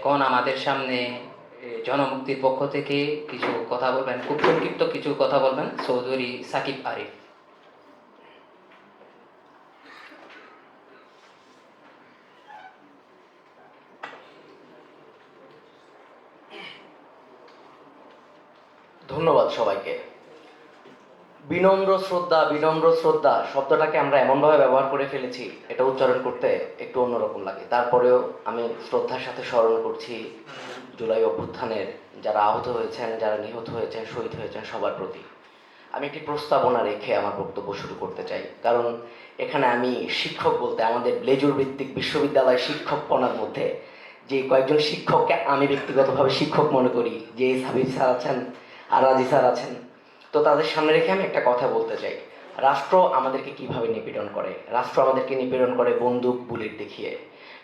এখন আমাদের সামনে জনমুক্তির পক্ষ থেকে কিছু কথা বলবেন, খুব সংক্ষিপ্ত কিছু কথা বলবেন, চৌধুরী সাকিব আরিফ। ধন্যবাদ সবাইকে। বিনম্র শ্রদ্ধা বিনম্র শ্রদ্ধা শব্দটাকে আমরা এমনভাবে ব্যবহার করে ফেলেছি, এটা উচ্চারণ করতে একটু অন্যরকম লাগে। তারপরেও আমি শ্রদ্ধার সাথে স্মরণ করছি জুলাই অভ্যুত্থানের যারা আহত হয়েছেন, যারা নিহত হয়েছেন, শহীদ হয়েছেন সবার প্রতি। আমি একটি প্রস্তাবনা রেখে আমার বক্তব্য শুরু করতে চাই। কারণ এখানে আমি শিক্ষক বলতে, আমাদের ব্লেজুর ভিত্তিক বিশ্ববিদ্যালয় শিক্ষকপনার মধ্যে যে কয়েকজন শিক্ষককে আমি ব্যক্তিগতভাবে শিক্ষক মনে করি, যে সাবির স্যার আছেন আর রাজি স্যার আছেন তো তাদের সামনে রেখে আমি একটা কথা বলতে চাই। রাষ্ট্র আমাদেরকে কীভাবে নিপীড়ন করে? রাষ্ট্র আমাদেরকে নিপীড়ন করে বন্দুক, বুলেট দেখিয়ে।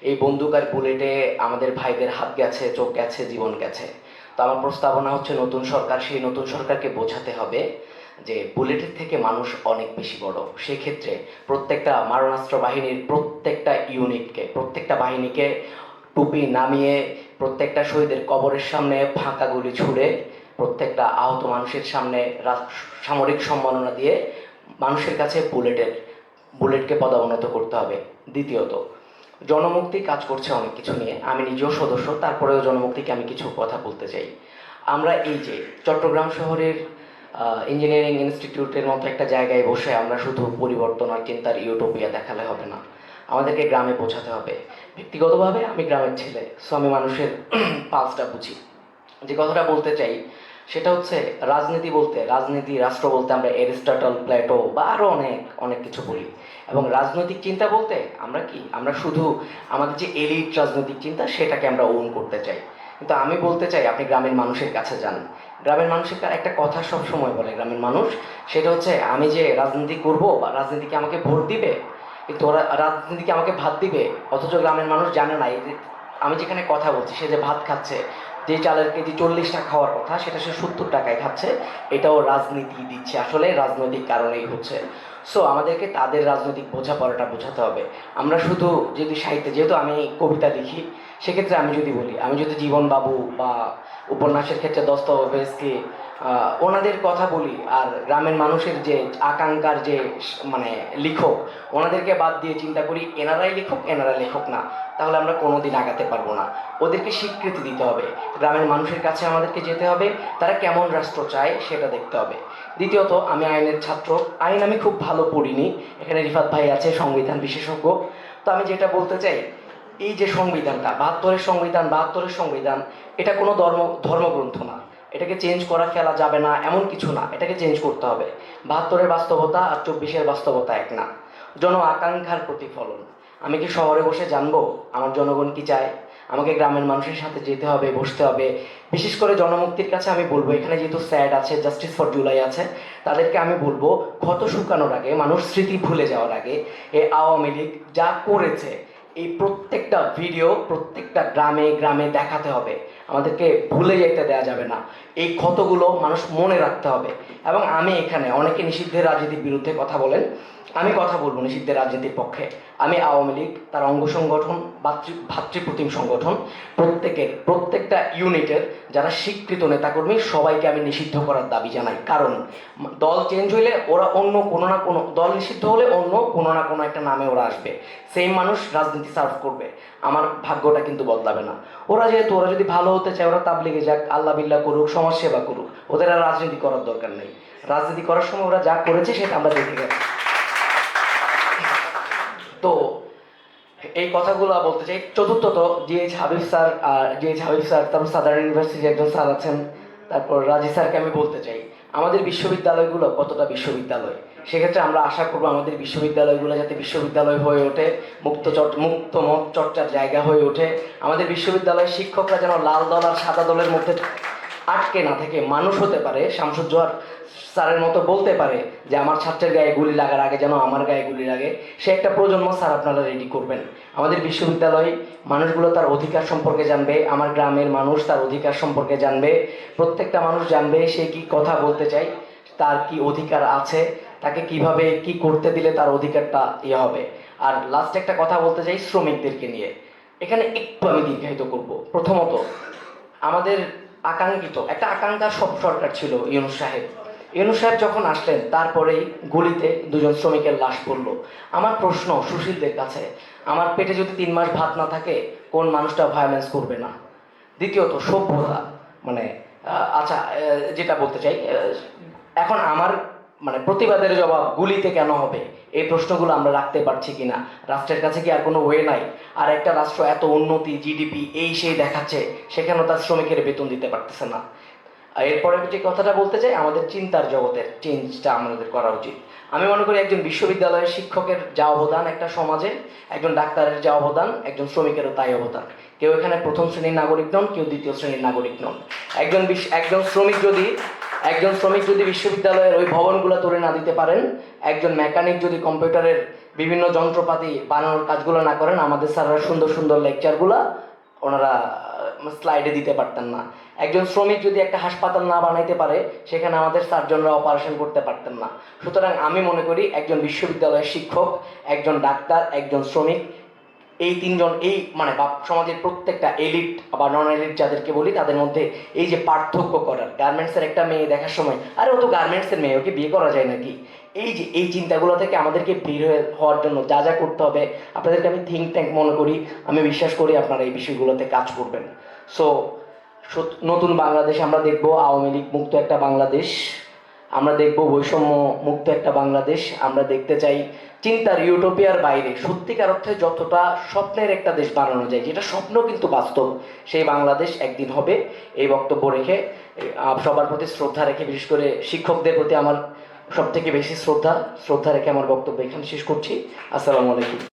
এই বন্দুক আর বুলেটে আমাদের ভাইদের হাত গেছে, চোখ গেছে, জীবন গেছে। তো আমার প্রস্তাবনা হচ্ছে, নতুন সরকার, সেই নতুন সরকারকে বোঝাতে হবে যে বুলেটের থেকে মানুষ অনেক বেশি বড়। সেক্ষেত্রে প্রত্যেকটা মারণাস্ত্র বাহিনীর প্রত্যেকটা ইউনিটকে, প্রত্যেকটা বাহিনীকে টুপি নামিয়ে, প্রত্যেকটা শহীদের কবরের সামনে ফাঁকা গুলি ছুড়ে প্রত্যেকটা আহত মানুষের সামনে সামরিক সম্মাননা দিয়ে মানুষের কাছে বুলেটের বুলেটকে পদাবনত করতে হবে, দ্বিতীয়ত। জনমুক্তি কাজ করছে অনেক কিছু নিয়ে। আমি নিজেও সদস্য, তারপরেও জনমুক্তিকে আমি কিছু কথা বলতে চাই। আমরা এই যে চট্টগ্রাম শহরের ইঞ্জিনিয়ারিং ইনস্টিটিউটের মতো একটা জায়গায় বসে আমরা শুধু পরিবর্তন আর চিন্তার ইউটোপিয়া দেখালে হবে না। আমাদেরকে গ্রামে পৌঁছাতে হবে। ব্যক্তিগতভাবে আমি গ্রামের ছেলে সো আমি মানুষের পালসটা বুঝি। যে কথাটা বলতে চাই সেটা হচ্ছে রাজনীতি বলতে, রাজনীতি, রাষ্ট্র বলতে আমরা এরিস্টটল প্লেটো বা আরও অনেক অনেক কিছু বলি। এবং রাজনৈতিক চিন্তা বলতে আমরা কি? আমরা শুধু আমাদের যে এলিট রাজনৈতিক চিন্তা সেটাকে আমরা ওন করতে চাই। কিন্তু আমি বলতে চাই, আপনি গ্রামের মানুষের কাছে যান। গ্রামের মানুষের একটা কথা সব সময় বলে গ্রামের মানুষ, সেটা হচ্ছে আমি যে রাজনীতি করব বা রাজনীতিকে আমাকে ভোট দিবে, কিন্তু ওরা রাজনীতিকে আমাকে ভাত দিবে, অথচ গ্রামের মানুষ জানে না। আমি যেখানে কথা বলছি, সে যে ভাত খাচ্ছে যে চালের কেজি চল্লিশ টাকা খাওয়ার কথা, সেটা সে সত্তর টাকায় খাচ্ছে। এটাও রাজনীতি দিচ্ছে। আসলে রাজনৈতিক কারণেই হচ্ছে। সো আমাদেরকে তাদের রাজনৈতিক বোঝাপড়াটা বোঝাতে হবে। আমরা শুধু যদি সাহিত্যে, যেহেতু আমি কবিতা লিখি, সেক্ষেত্রে আমি যদি বলি, আমি যদি জীবন বাবু বা উপন্যাসের ক্ষেত্রে দস্তবেজকে ওনাদের কথা বলি, আর গ্রামের মানুষের যে আকাঙ্ক্ষার যে মানে লেখক, ওনাদেরকে বাদ দিয়ে চিন্তা করি, এনারাই লেখক এনারা লেখক না। তাহলে আমরা কোনোদিন আগাতে পারব না। ওদেরকে স্বীকৃতি দিতে হবে। গ্রামের মানুষের কাছে আমাদেরকে যেতে হবে। তারা কেমন রাষ্ট্র চায় সেটা দেখতে হবে। দ্বিতীয়ত, আমি আইনের ছাত্র। আইন আমি খুব ভালো পড়িনি। এখানে রিফাত ভাই আছে, সংবিধান বিশেষজ্ঞ। তো আমি যেটা বলতে চাই, এই যে সংবিধানটা, বাহাত্তরের সংবিধান বাহাত্তরের সংবিধান, এটা কোনো ধর্ম, ধর্মগ্রন্থ না। এটাকে চেঞ্জ করা ফেলা যাবে না, এমন কিছু না। এটাকে চেঞ্জ করতে হবে। বাহাত্তরের বাস্তবতা আর চব্বিশের বাস্তবতা এক না। জন আকাঙ্ক্ষার প্রতিফলন। আমি কি শহরে বসে জানব? আমার জনগণ কি চায়? আমাকে গ্রামের মানুষের সাথে যেতে হবে, বসতে হবে। বিশেষ করে জনমুক্তির কাছে আমি বলব, এখানে যেহেতু স্যাড আছে জাস্টিস ফর জুলাই আছে, তাদেরকে আমি বলব, ক্ষত শুকানোর আগে, মানুষ স্মৃতি ভুলে যাওয়ার আগে, এ আওয়ামী লীগ যা করেছে, এই প্রত্যেকটা ভিডিও প্রত্যেকটা গ্রামে গ্রামে দেখাতে হবে। আমাদেরকে ভুলে যেতে দেওয়া যাবে না। এই ক্ষতগুলো মানুষ মনে রাখতে হবে। এবং আমি এখানে অনেকে নিষিদ্ধের রাজনীতির বিরুদ্ধে কথা বলেন। আমি কথা বলব নিষিদ্ধের রাজনীতির পক্ষে। আমি আওয়ামী লীগ, তার অঙ্গ সংগঠন, ভাতৃ ভাতৃপ্রতিম সংগঠন, প্রত্যেকের, প্রত্যেকটা ইউনিটের যারা স্বীকৃত নেতাকর্মী, সবাইকে আমি নিষিদ্ধ করার দাবি জানাই। কারণ দল চেঞ্জ হইলে ওরা অন্য কোনো না কোনো, দল নিষিদ্ধ হলে অন্য কোনো না কোনো একটা নামে ওরা আসবে। সেই মানুষ রাজনীতি সার্ভ করবে। আমার ভাগ্যটা কিন্তু বদলাবে না। ওরা যেহেতু, ওরা যদি ভালো হতে চায়, ওরা তাবলিগে যাক, আল্লাহ বিল্লাহ করুক, সমাজসেবা করুক। ওদের আর রাজনীতি করার দরকার নেই। রাজনীতি করার সময় ওরা যা করেছে সেটা আমরা দেখে গেছি তো, এই কথাগুলো বলতে চাই। চতুর্থত GH Habib sir GH Habib sir তারপর সাদার ইউনিভার্সিটির একজন স্যার আছেন। তারপর রাজি স্যারকে আমি বলতে চাই। আমাদের বিশ্ববিদ্যালয়গুলো কতটা বিশ্ববিদ্যালয়? সেক্ষেত্রে আমরা আশা করব আমাদের বিশ্ববিদ্যালয়গুলো যাতে বিশ্ববিদ্যালয় হয়ে ওঠে, মুক্ত চট, মুক্ত মত চর্চার জায়গা হয়ে ওঠে। আমাদের বিশ্ববিদ্যালয়ের শিক্ষকরা যেন লাল দল আর সাদা দলের মধ্যে আটকে না থেকে মানুষ হতে পারে শামসুজ্জোয়ার স্যারের মতো বলতে পারে যে আমার ছাত্রের গায়ে গুলি লাগার আগে যেন আমার গায়ে গুলি লাগে। সে একটা প্রজন্ম স্যার আপনারা রেডি করবেন। আমাদের বিশ্ববিদ্যালয়ে মানুষগুলো তার অধিকার সম্পর্কে জানবে, আমার গ্রামের মানুষ তার অধিকার সম্পর্কে জানবে, প্রত্যেকটা মানুষ জানবে সে কি কথা বলতে চায়, তার কি অধিকার আছে, তাকে কীভাবে কি করতে দিলে তার অধিকারটা ইয়ে হবে। আর লাস্ট একটা কথা বলতে চাই শ্রমিকদেরকে নিয়ে। এখানে একটু আমি দীর্ঘায়িত করব। প্রথমত, আমাদের আকাঙ্ক্ষিত। একটা আকাঙ্ক্ষার সব সরকার ছিল, ইউনুস সাহেব। ইউনুস সাহেব যখন আসলেন, তারপরেই গুলিতে দুজন শ্রমিকের লাশ পড়ল। আমার প্রশ্ন সুশীলদের কাছে, আমার পেটে যদি তিন মাস ভাত না থাকে, কোন মানুষটা ভায়োলেন্স করবে না? দ্বিতীয়ত, সভ্যতা মানে আচ্ছা যেটা বলতে চাই এখন আমার মানে প্রতিবাদের জবাব গুলিতে কেন হবে? এই প্রশ্নগুলো আমরা রাখতে পারছি কিনা? রাষ্ট্রের কাছে কি আর কোনো ওয়ে নাই? আর একটা রাষ্ট্র এত উন্নতি জিডিপি এই সেই দেখাচ্ছে, সেখানেও তার শ্রমিকের বেতন দিতে পারতেছে না। এরপরে যে কথাটা বলতে চাই, আমাদের চিন্তার জগতের চেঞ্জটা আমাদের করা উচিত। আমি মনে করি একজন বিশ্ববিদ্যালয়ের শিক্ষকের যা অবদান একটা সমাজে, একজন ডাক্তারের যা অবদান, একজন শ্রমিকেরও তাই অবদান। কেউ এখানে প্রথম শ্রেণির নাগরিক নন, কেউ দ্বিতীয় শ্রেণির নাগরিক নন। একজন একজন শ্রমিক যদি একজন শ্রমিক যদি বিশ্ববিদ্যালয়ের ওই ভবনগুলো তুলে না দিতে পারেন, একজন মেকানিক যদি কম্পিউটারের বিভিন্ন যন্ত্রপাতি বানানোর কাজগুলো না করেন, আমাদের স্যাররা সুন্দর সুন্দর লেকচারগুলো ওনারা স্লাইডে দিতে পারতেন না। একজন শ্রমিক যদি একটা হাসপাতাল না বানাইতে পারে, সেখানে আমাদের সার্জনরা অপারেশন করতে পারতেন না। সুতরাং আমি মনে করি একজন বিশ্ববিদ্যালয়ের শিক্ষক, একজন ডাক্তার, একজন শ্রমিক এই তিনজন, এই মানে বাপ সমাজের প্রত্যেকটা এলিট বা নন এলিট যাদেরকে বলি, তাদের মধ্যে এই যে পার্থক্য করার, গার্মেন্টসের একটা মেয়ে দেখার সময়, আরে ও তো গার্মেন্টসের মেয়ে, ওকে বিয়ে করা যায় নাকি? এই যে, এই চিন্তাগুলো থেকে আমাদেরকে বের হয়ে হওয়ার জন্য যা যা করতে হবে, আপনাদেরকে আমি থিঙ্ক ট্যাঙ্ক মনে করি, আমি বিশ্বাস করি আপনারা এই বিষয়গুলোতে কাজ করবেন। সো, নতুন বাংলাদেশ আমরা দেখব, আওয়ামী লীগ মুক্ত একটা বাংলাদেশ। আমরা দেখব বৈষম্য মুক্ত একটা বাংলাদেশ। আমরা দেখতে চাই চিন্তার ইউটোপিয়ার বাইরে। সত্যিকার অর্থে যতটা স্বপ্নের একটা দেশ বানানো যায়, যেটা স্বপ্ন কিন্তু বাস্তব, সেই বাংলাদেশ একদিন হবে। এই বক্তব্য রেখে সবার প্রতি শ্রদ্ধা রেখে, বিশেষ করে শিক্ষকদের প্রতি আমার সব থেকে বেশি শ্রদ্ধা। শ্রদ্ধা রেখে আমার বক্তব্য এখানে শেষ করছি। আসসালামু আলাইকুম।